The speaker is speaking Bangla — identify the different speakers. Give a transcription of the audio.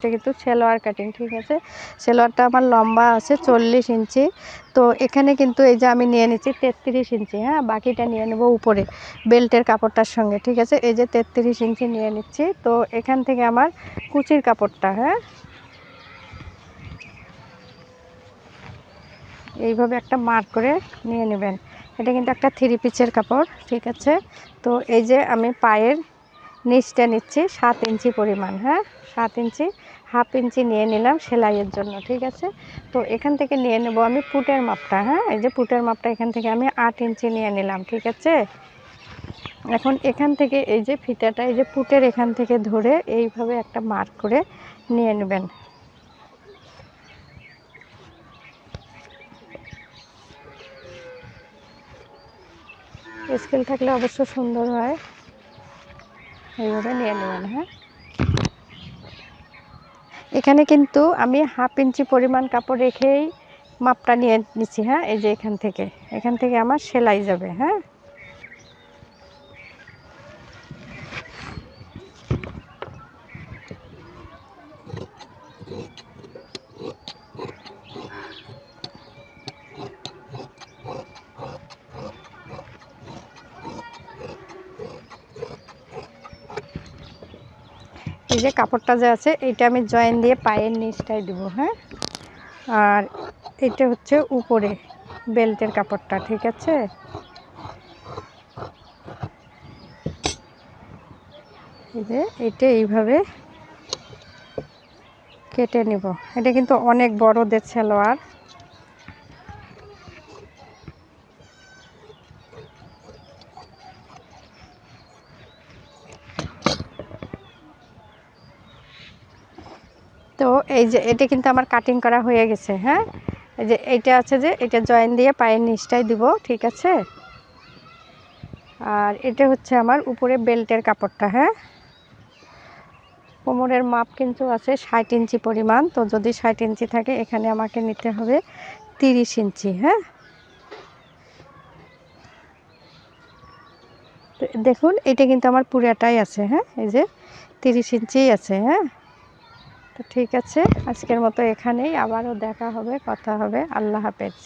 Speaker 1: এটা কিন্তু সেলোয়ার কাটিং ঠিক আছে? সেলোয়ারটা আমার লম্বা আছে, চল্লিশ ইঞ্চি। তো এখানে কিন্তু এই যে আমি নিয়ে নিচ্ছি তেত্রিশ ইঞ্চি হ্যাঁ? বাকিটা নিয়ে নেব উপরে, বেল্টের কাপড়টার সঙ্গে, ঠিক আছে? এই যে তেত্রিশ ইঞ্চি নিয়ে নিচ্ছি। তো এখান থেকে আমার কুচির কাপড়টা হ্যাঁ? এইভাবে একটা মার্ক করে নিয়ে নেবেন। এটা কিন্তু একটা থ্রি পিচের কাপড়, ঠিক আছে? তো এই যে আমি পায়ের নিচটা নিচ্ছি সাত ইঞ্চি পরিমাণ হ্যাঁ? সাত ইঞ্চি, হাফ ইঞ্চি নিয়ে নিলাম সেলাইয়ের জন্য, ঠিক আছে? তো এখান থেকে নিয়ে নেব আমি পুটের মাপটা হ্যাঁ? এই যে পুটের মাপটা এখান থেকে আমি আট ইঞ্চি নিয়ে নিলাম, ঠিক আছে? এখন এখান থেকে এই যে ফিতাটা, এই যে পুটের এখান থেকে ধরে এইভাবে একটা মার্ক করে নিয়ে নেবেন। স্কেল থাকলে অবশ্য সুন্দর হয়। এইভাবে নিয়ে নেবেন হ্যাঁ। এখানে কিন্তু আমি হাফ ইঞ্চি পরিমাণ কাপড় রেখেই মাপটা নিয়ে নিচ্ছি হ্যাঁ এই যে এখান থেকে। এখান থেকে আমার সেলাই যাবে হ্যাঁ। এই যে কাপড়টা যে আছে, এটা আমি জয়েন দিয়ে পায়ের নিচটাই দেবো হ্যাঁ? আর এটা হচ্ছে উপরে বেল্টের কাপড়টা, ঠিক আছে? এই যে এটা এইভাবে কেটে নিব। এটা কিন্তু অনেক বড়দের সালোয়ার। তো এই যে এটা কিন্তু আমার কাটিং করা হয়ে গেছে হ্যাঁ? এই যে এইটা আছে যে, এটা জয়েন দিয়ে পায়ের নিচটাই দিব, ঠিক আছে? আর এটা হচ্ছে আমার উপরে বেল্টের কাপড়টা হ্যাঁ? কোমরের মাপ কিন্তু আছে ষাট ইঞ্চি পরিমাণ, তো যদি ষাট ইঞ্চি থাকে, এখানে আমাকে নিতে হবে তিরিশ ইঞ্চি হ্যাঁ? দেখুন, এটা কিন্তু আমার পুরাটাই আছে হ্যাঁ? এই যে তিরিশ ইঞ্চিই আছে হ্যাঁ? তো ঠিক আছে আজকের মতো এখানেই আবারও দেখা হবে কথা হবে আল্লাহ হাফেজ।